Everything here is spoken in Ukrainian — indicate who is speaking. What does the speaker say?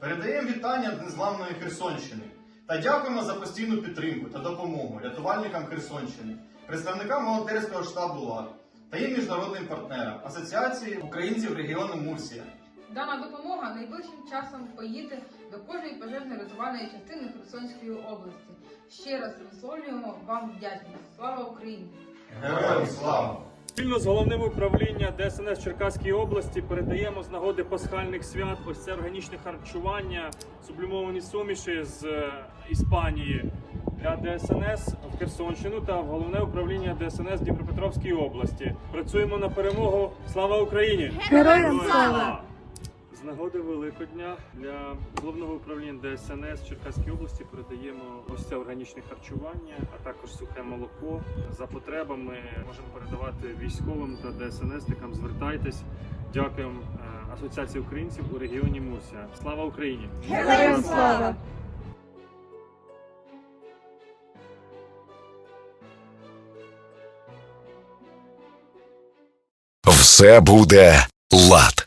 Speaker 1: Передаємо вітання з незламної Херсонщини та дякуємо за постійну підтримку та допомогу рятувальникам Херсонщини, представникам волонтерського штабу ЛАД та їм міжнародним партнерам Асоціації українців регіону Мурсія.
Speaker 2: Дана допомога найближчим часом поїде до кожної пожежно-рятувальної частини Херсонської області. Ще раз висловлюємо вам вдячність. Слава Україні!
Speaker 1: Героям слава!
Speaker 3: Спільно з головним управління ДСНС Черкаської області передаємо з нагоди пасхальних свят ось це органічне харчування, сублімовані суміші з е, Іспанії для ДСНС в Херсонщину та в головне управління ДСНС Дніпропетровської області. Працюємо на перемогу. Слава Україні!
Speaker 4: Героям слава!
Speaker 3: Нагоди Великодня для головного управління ДСНС Черкаської області передаємо ось це органічне харчування, а також сухе молоко. За потребами можемо передавати військовим та ДСНСникам. Звертайтесь. Дякуємо е, Асоціації українців у регіоні Мурсія. Слава Україні!
Speaker 4: Героям слава!
Speaker 5: Все буде лад.